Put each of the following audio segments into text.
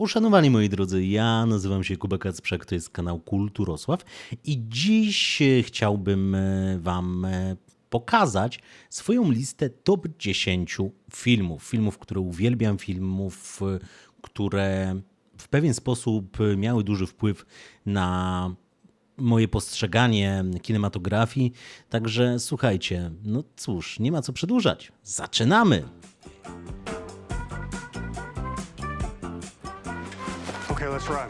Uszanowani moi drodzy, ja nazywam się Kuba Kacprzak, to jest kanał Kulturosław i dziś e, chciałbym e, wam e, pokazać swoją listę top 10 filmów. Filmów, które uwielbiam, filmów, które w pewien sposób miały duży wpływ na moje postrzeganie kinematografii. Także słuchajcie, no cóż, nie ma co przedłużać. Zaczynamy! Okay, let's run.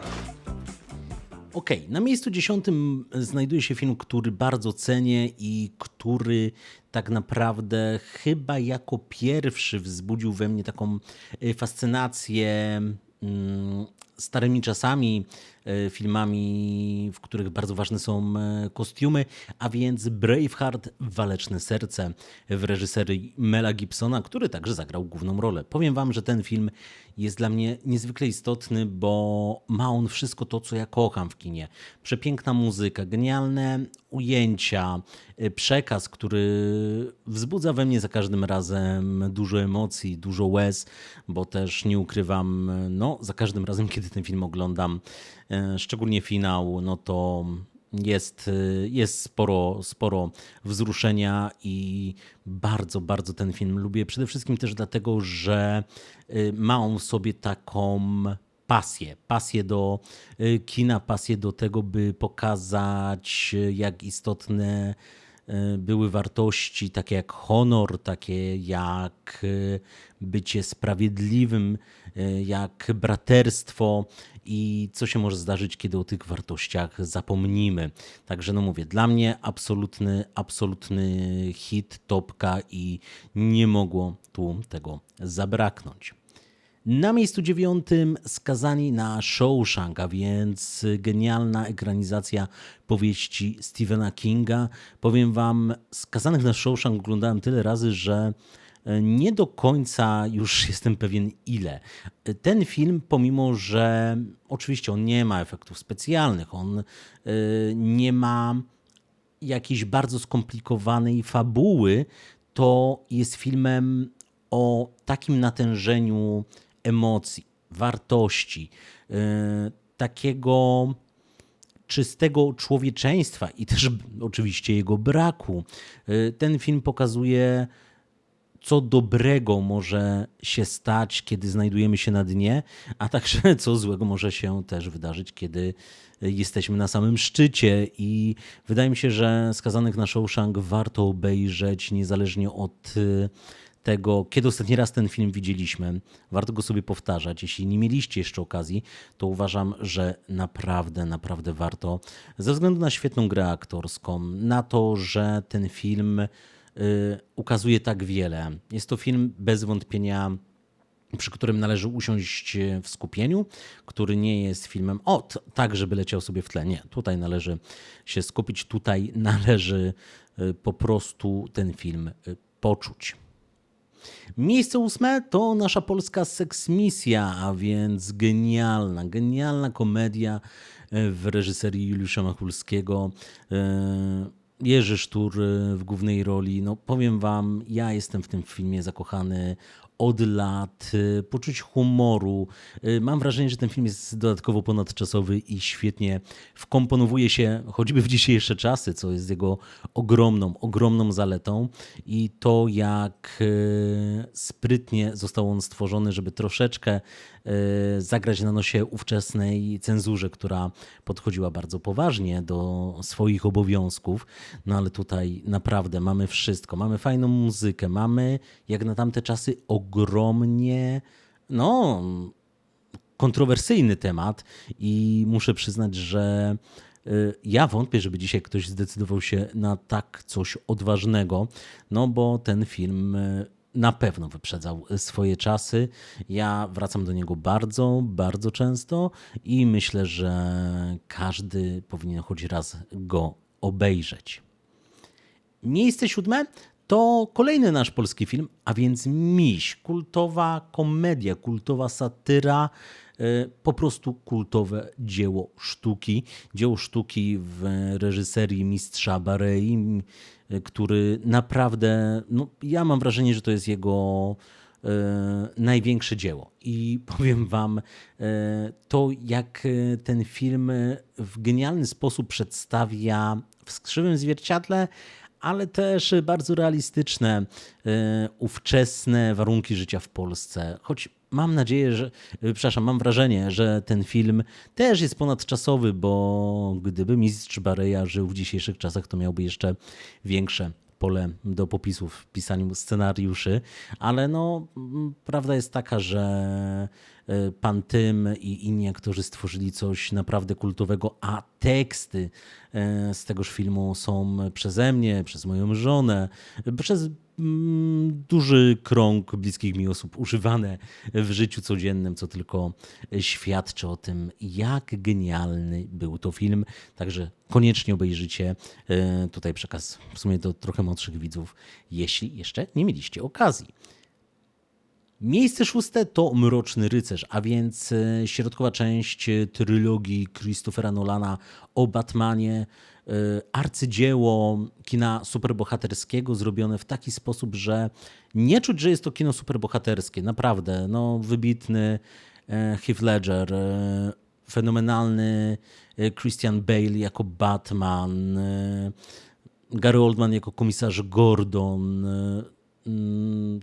Okej, na miejscu dziesiątym znajduje się film, który bardzo cenię i który tak naprawdę chyba jako pierwszy wzbudził we mnie taką y, fascynację mm, starymi czasami, y, filmami, w których bardzo ważne są y, kostiumy, a więc Braveheart, Waleczne Serce w reżyserii Mela Gibsona, który także zagrał główną rolę. Powiem wam, że ten film jest dla mnie niezwykle istotny, bo ma on wszystko to, co ja kocham w kinie. Przepiękna muzyka, genialne ujęcia, y, przekaz, który wzbudza we mnie za każdym razem dużo emocji, dużo łez, bo też nie ukrywam, no za każdym razem, kiedy ten film oglądam, y, szczególnie finał, no to jest, y, jest sporo, sporo wzruszenia i bardzo, bardzo ten film lubię. Przede wszystkim też dlatego, że y, ma on w sobie taką pasję. Pasję do kina, pasję do tego, by pokazać, jak istotne były wartości takie jak honor, takie jak y, bycie sprawiedliwym, y, jak braterstwo i co się może zdarzyć, kiedy o tych wartościach zapomnimy. Także no mówię, dla mnie absolutny, absolutny hit, topka i nie mogło tu tego zabraknąć. Na miejscu dziewiątym skazani na Shawshank, a więc genialna ekranizacja powieści Stephena Kinga. Powiem wam, skazanych na Shawshank oglądałem tyle razy, że e, nie do końca już jestem pewien ile. Ten film, pomimo że oczywiście on nie ma efektów specjalnych, on e, nie ma jakiejś bardzo skomplikowanej fabuły, to jest filmem o takim natężeniu emocji, wartości, yy, takiego czystego człowieczeństwa i też oczywiście jego braku. Yy, Ten film pokazuje, co dobrego może się stać, kiedy znajdujemy się na dnie, a także co złego może się też wydarzyć, kiedy jesteśmy na samym szczycie. I wydaje mi się, że skazanych na Shawshank warto obejrzeć niezależnie od tego, kiedy ostatni raz ten film widzieliśmy. Warto go sobie powtarzać. Jeśli nie mieliście jeszcze okazji, to uważam, że naprawdę, naprawdę warto. Ze względu na świetną grę aktorską, na to, że ten film y, ukazuje tak wiele. Jest to film bez wątpienia przy którym należy usiąść w skupieniu, który nie jest filmem, o, t- tak, żeby leciał sobie w tle. Nie, tutaj należy się skupić, tutaj należy y, po prostu ten film y, poczuć. Miejsce ósme to nasza polska seksmisja, a więc genialna, genialna komedia e, w reżyserii Juliusza Machulskiego. Jerzy Sztur e, w głównej roli. No powiem wam, ja jestem w tym filmie zakochany od lat, y, poczuć humoru. Y, Mam wrażenie, że ten film jest dodatkowo ponadczasowy i świetnie wkomponowuje się choćby w dzisiejsze czasy, co jest jego ogromną, ogromną zaletą. I to, jak y, sprytnie został on stworzony, żeby troszeczkę y, zagrać na nosie ówczesnej cenzurze, która podchodziła bardzo poważnie do swoich obowiązków. No ale tutaj naprawdę mamy wszystko. Mamy fajną muzykę, mamy jak na tamte czasy ogromnie, no, kontrowersyjny temat i muszę przyznać, że y, ja wątpię, żeby dzisiaj ktoś zdecydował się na tak coś odważnego, no bo ten film y, na pewno wyprzedzał swoje czasy. Ja wracam do niego bardzo, bardzo często i myślę, że każdy powinien choć raz go obejrzeć. Miejsce siódme to kolejny nasz polski film, a więc Miś. Kultowa komedia, kultowa satyra, po prostu kultowe dzieło sztuki. Dzieło sztuki w reżyserii mistrza Barei, m, który naprawdę, no, ja mam wrażenie, że to jest jego e, największe dzieło. I powiem wam, e, to jak e, ten film w genialny sposób przedstawia w skrzywym zwierciadle, ale też bardzo realistyczne, e, ówczesne warunki życia w Polsce. Choć mam nadzieję, że, e, przepraszam, mam wrażenie, że ten film też jest ponadczasowy, bo gdyby mistrz Bareja żył w dzisiejszych czasach, to miałby jeszcze większe pole do popisów w pisaniu scenariuszy, ale no, prawda jest taka, że e, pan Tym i inni aktorzy stworzyli coś naprawdę kultowego, a teksty e, z tegoż filmu są przeze mnie, przez moją żonę, przez duży krąg bliskich mi osób używane w życiu codziennym, co tylko świadczy o tym, jak genialny był to film. Także koniecznie obejrzycie. E, Tutaj przekaz w sumie do trochę młodszych widzów, jeśli jeszcze nie mieliście okazji. Miejsce szóste to Mroczny Rycerz, a więc e, środkowa część e, trylogii Christophera Nolana o Batmanie. e, Arcydzieło kina superbohaterskiego zrobione w taki sposób, że nie czuć, że jest to kino superbohaterskie. Naprawdę, no wybitny Heath Ledger, fenomenalny Christian Bale jako Batman, Gary Oldman jako komisarz Gordon,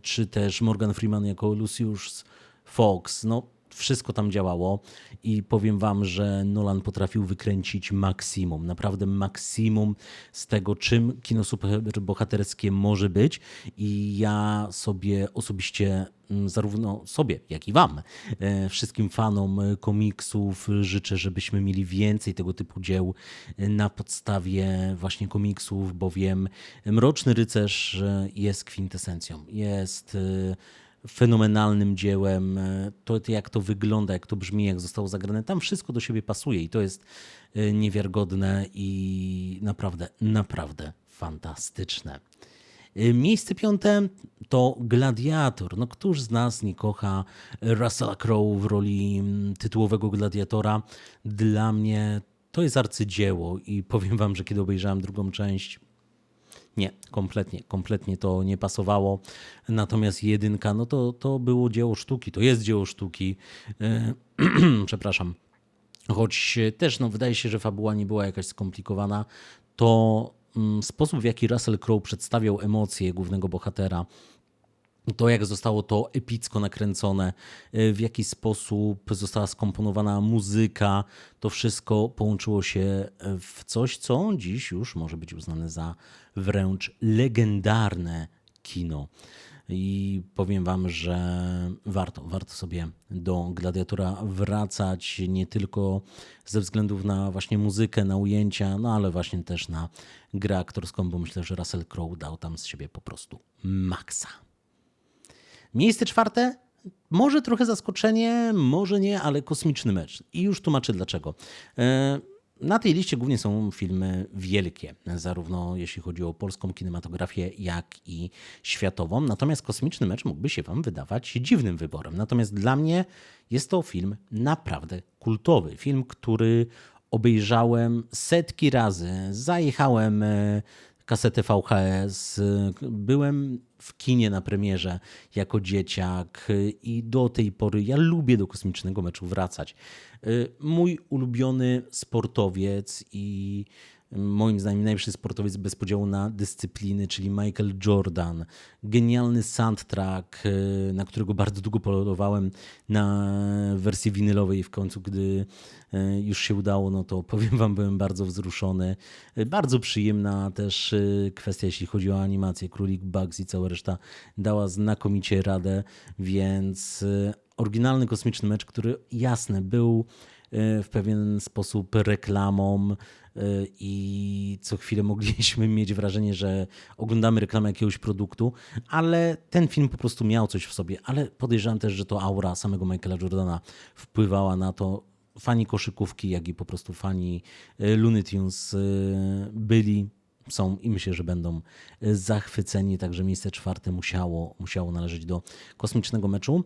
czy też Morgan Freeman jako Lucius Fox. No, wszystko tam działało i powiem wam, że Nolan potrafił wykręcić maksimum, naprawdę maksimum z tego, czym kino superbohaterskie może być i ja sobie osobiście, mm, zarówno sobie, jak i wam, e, wszystkim fanom komiksów życzę, żebyśmy mieli więcej tego typu dzieł e, na podstawie właśnie komiksów, bowiem Mroczny Rycerz e, jest kwintesencją, jest fenomenalnym dziełem. E, To, jak to wygląda, jak to brzmi, jak zostało zagrane, tam wszystko do siebie pasuje i to jest e, niewiarygodne i naprawdę, naprawdę fantastyczne. E, Miejsce piąte to Gladiator. No któż z nas nie kocha Russella Crowe w roli mm, tytułowego gladiatora? Dla mnie to jest arcydzieło i powiem wam, że kiedy obejrzałem drugą część, nie, kompletnie, kompletnie to nie pasowało. Natomiast jedynka, no to, to było dzieło sztuki, to jest dzieło sztuki. E, Przepraszam. Choć też no, wydaje się, że fabuła nie była jakaś skomplikowana, to mm, sposób, w jaki Russell Crowe przedstawiał emocje głównego bohatera, to, jak zostało to epicko nakręcone, y, w jaki sposób została skomponowana muzyka, to wszystko połączyło się w coś, co dziś już może być uznane za wręcz legendarne kino. I powiem Wam, że warto, warto sobie do Gladiatora wracać nie tylko ze względów na właśnie muzykę, na ujęcia, no ale właśnie też na grę aktorską, bo myślę, że Russell Crowe dał tam z siebie po prostu maksa. Miejsce czwarte, może trochę zaskoczenie, może nie, ale kosmiczny mecz. I już tłumaczę dlaczego. E, Na tej liście głównie są filmy wielkie, zarówno jeśli chodzi o polską kinematografię, jak i światową. Natomiast kosmiczny mecz mógłby się Wam wydawać dziwnym wyborem. Natomiast dla mnie jest to film naprawdę kultowy. Film, który obejrzałem setki razy. Zajechałem kasetę VHS. Byłem w kinie na premierze jako dzieciak i do tej pory ja lubię do kosmicznego meczu wracać. Y, Mój ulubiony sportowiec i moim zdaniem najlepszy sportowiec bez podziału na dyscypliny, czyli Michael Jordan. Genialny soundtrack, y, na którego bardzo długo polowałem na wersji winylowej w końcu, gdy y, już się udało, no to powiem wam, byłem bardzo wzruszony. Y, Bardzo przyjemna też kwestia, jeśli chodzi o animację. Królik Bugs i cała reszta dała znakomicie radę, więc oryginalny kosmiczny mecz, który jasne był w pewien sposób reklamą y, i co chwilę mogliśmy mieć wrażenie, że oglądamy reklamę jakiegoś produktu, ale ten film po prostu miał coś w sobie, ale podejrzewam też, że to aura samego Michaela Jordana wpływała na to. Fani koszykówki, jak i po prostu fani y, Looney Tunes byli są i myślę, że będą zachwyceni. Także miejsce czwarte musiało, musiało należeć do kosmicznego meczu.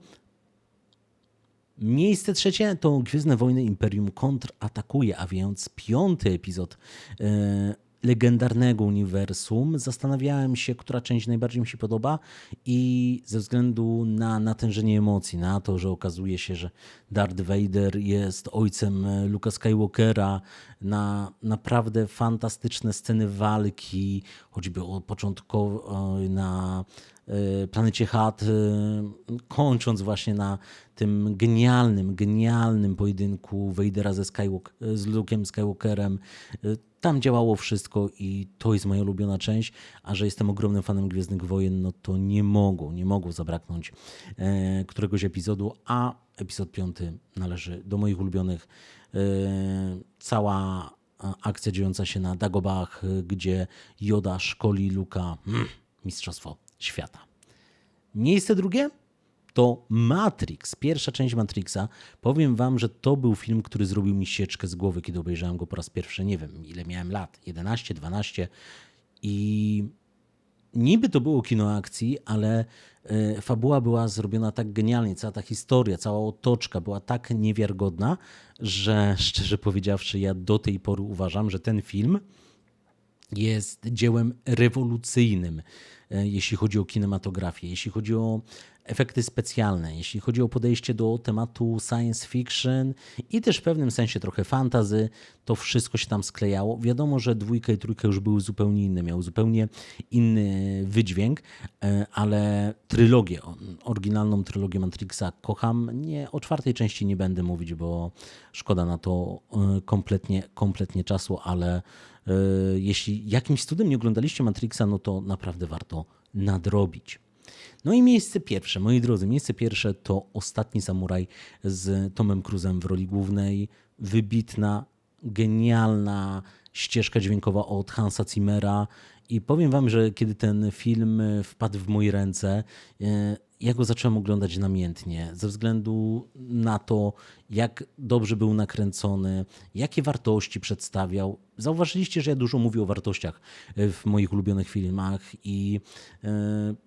Miejsce trzecie to Gwiezdne Wojny Imperium kontratakuje, a więc piąty epizod e, legendarnego uniwersum. Zastanawiałem się, która część najbardziej mi się podoba i ze względu na natężenie emocji, na to, że okazuje się, że Darth Vader jest ojcem Luka Skywalkera, na naprawdę fantastyczne sceny walki, choćby od początku e, na e, planecie Hat, e, kończąc właśnie na tym genialnym, genialnym pojedynku Vadera ze Skywalk z Luke'em Skywalkerem. Tam działało wszystko i to jest moja ulubiona część, a że jestem ogromnym fanem Gwiezdnych Wojen, no to nie mogło, nie mogło zabraknąć e, któregoś epizodu, a epizod piąty należy do moich ulubionych. E, cała akcja dziejąca się na Dagobach, gdzie Yoda szkoli Luka. Mm, mistrzostwo świata. Miejsce drugie to Matrix, pierwsza część Matrixa. Powiem wam, że to był film, który zrobił mi sieczkę z głowy, kiedy obejrzałem go po raz pierwszy. Nie wiem, ile miałem lat 11, 12 i niby to było kino akcji, ale e, fabuła była zrobiona tak genialnie, cała ta historia, cała otoczka była tak niewiarygodna, że szczerze powiedziawszy, ja do tej pory uważam, że ten film jest dziełem rewolucyjnym, e, jeśli chodzi o kinematografię, jeśli chodzi o efekty specjalne, jeśli chodzi o podejście do tematu science fiction i też w pewnym sensie trochę fantazy, to wszystko się tam sklejało. Wiadomo, że dwójka i trójka już były zupełnie inne, miały zupełnie inny wydźwięk, e, ale trylogię, oryginalną trylogię Matrixa kocham. Nie, o czwartej części nie będę mówić, bo szkoda na to e, kompletnie, kompletnie czasu, ale jeśli jakimś cudem nie oglądaliście Matrixa, no to naprawdę warto nadrobić. No i miejsce pierwsze, moi drodzy, miejsce pierwsze to Ostatni Samuraj z Tomem Cruzem w roli głównej. Wybitna, genialna ścieżka dźwiękowa od Hansa Zimmera. I powiem wam, że kiedy ten film wpadł w moje ręce, e, ja go zacząłem oglądać namiętnie, ze względu na to, jak dobrze był nakręcony, jakie wartości przedstawiał. Zauważyliście, że ja dużo mówię o wartościach w moich ulubionych filmach i yy,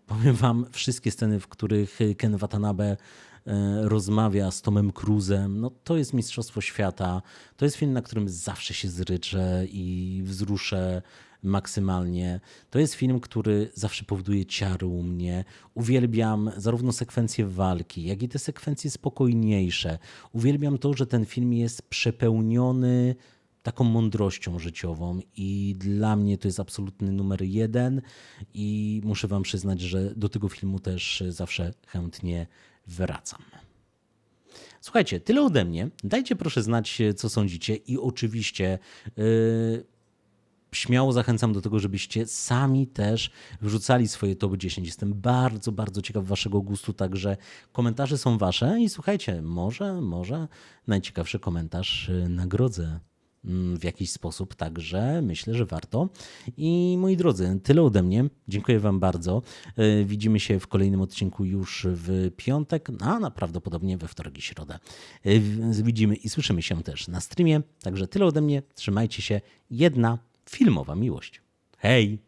powiem wam, wszystkie sceny, w których Ken Watanabe e, rozmawia z Tomem Cruzem, no to jest Mistrzostwo Świata. To jest film, na którym zawsze się zryczę i wzruszę maksymalnie. To jest film, który zawsze powoduje ciary u mnie. Uwielbiam zarówno sekwencje walki, jak i te sekwencje spokojniejsze. Uwielbiam to, że ten film jest przepełniony taką mądrością życiową i dla mnie to jest absolutny numer jeden i muszę wam przyznać, że do tego filmu też zawsze chętnie wracam. Słuchajcie, tyle ode mnie. Dajcie proszę znać, co sądzicie i oczywiście yy, śmiało zachęcam do tego, żebyście sami też wrzucali swoje top 10. Jestem bardzo, bardzo ciekaw waszego gustu, także komentarze są wasze i słuchajcie, może, może najciekawszy komentarz y, nagrodzę w jakiś sposób, także myślę, że warto. I moi drodzy, tyle ode mnie. Dziękuję Wam bardzo. Y, widzimy się w kolejnym odcinku już w piątek, a na prawdopodobnie we wtorek i środę. Y, widzimy i słyszymy się też na streamie. Także tyle ode mnie. Trzymajcie się. Jedna filmowa miłość. Hej!